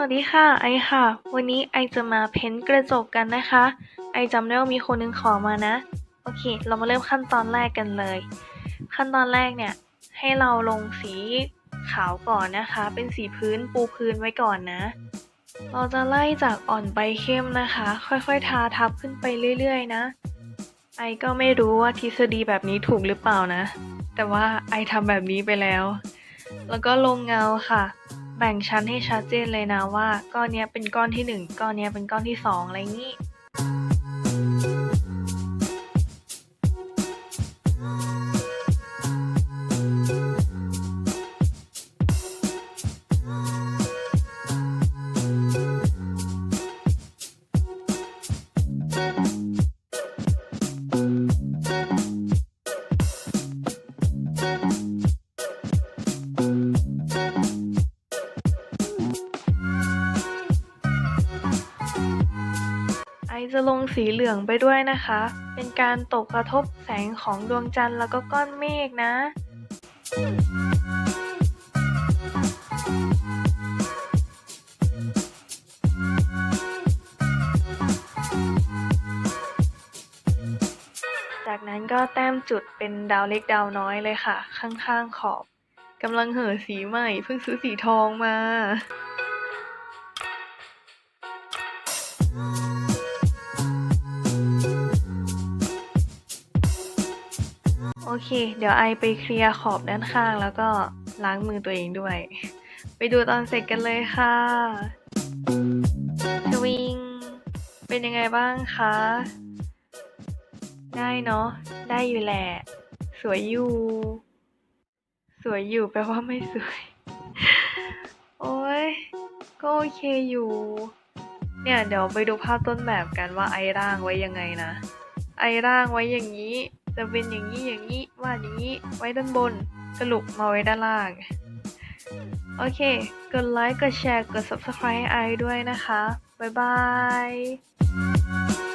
วัสดีค่ะ ไอค่ะ วันนี้ไอจะมาเพ้นกระจกกันนะคะ ไอจำได้ว่ามีคนนึงขอมานะ โอเค เรามาเริ่มขั้นตอนแรกกันเลย ขั้นตอนแรกเนี่ย ให้เราลงสีขาวก่อนนะคะ เป็นสีพื้นปูพื้นไว้ก่อนนะ เราจะไล่จากอ่อนไปเข้มนะคะ ค่อยๆ ทาทับขึ้นไปเรื่อยๆ นะ ไอก็ไม่รู้ว่าทฤษฎีแบบนี้ถูกหรือเปล่านะ แต่ว่าไอทำแบบนี้ไปแล้ว แล้วก็ลงเงาค่ะ แบ่งชั้นให้ชัดเจนเลยนะว่าก้อนนี้เป็นก้อนที่หนึ่งก้อนนี้เป็นก้อนที่สองอะไรงี้ จะลงสีเหลืองไปด้วยนะคะ เป็นการตกกระทบแสงของดวงจันทร์แล้วก็ก้อนเมฆนะ จากนั้นก็แต้มจุดเป็นดาวเล็กดาวน้อยเลยค่ะ ข้างๆขอบกำลังเห่อสีใหม่เพิ่งซื้อสีทองมา โอเค เดี๋ยวไอไปเคลียร์ขอบด้านข้างแล้วก็ล้างมือตัวเองด้วย ไปดูตอนเสร็จกันเลยค่ะสวิง เป็นยังไงบ้างคะ ได้เนาะ ได้อยู่แหละ สวยอยู่ สวยอยู่แปลว่าไม่สวย โอ้ย ก็โอเคอยู่ เนี่ยเดี๋ยวไปดูภาพต้นแบบกันว่าไอร่างไว้ยังไงนะ ไอร่างไว้อย่างนี้ จะเป็นอย่างนี้อย่างนี้วาดอย่างนี้ไว้ด้านบน สรุปมาไว้ด้านล่าง โอเค กดไลค์ กดแชร์ กด subscribe ให้ไอด้วยนะคะ บ๊ายบาย